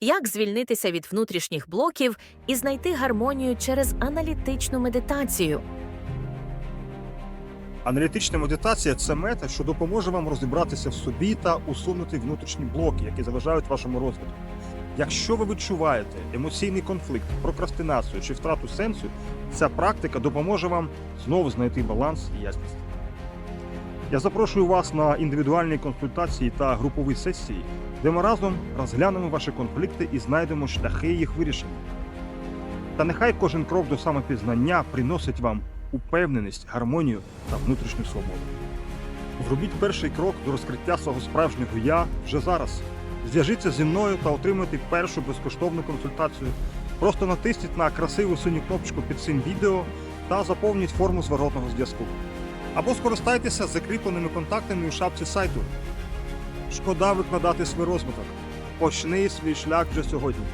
Як звільнитися від внутрішніх блоків і знайти гармонію через аналітичну медитацію? Аналітична медитація це мета, що допоможе вам розібратися в собі та усунути внутрішні блоки, які заважають вашому розвитку. Якщо ви відчуваєте емоційний конфлікт, прокрастинацію чи втрату сенсу, ця практика допоможе вам знову знайти баланс і ясність. Я запрошую вас на індивідуальні консультації та групові сесії, де ми разом розглянемо ваші конфлікти і знайдемо шляхи їх вирішення. Та нехай кожен крок до самопізнання приносить вам упевненість, гармонію та внутрішню свободу. Зробіть перший крок до розкриття свого справжнього я вже зараз. Зв'яжіться зі мною та отримуйте першу безкоштовну консультацію. Просто натисніть на красиву синю кнопочку під цим відео та заповніть форму зворотного зв'язку. Або скористайтеся закріпленими контактами у шапці сайту. Шкода викладати свій розвиток. Почни свій шлях вже сьогодні.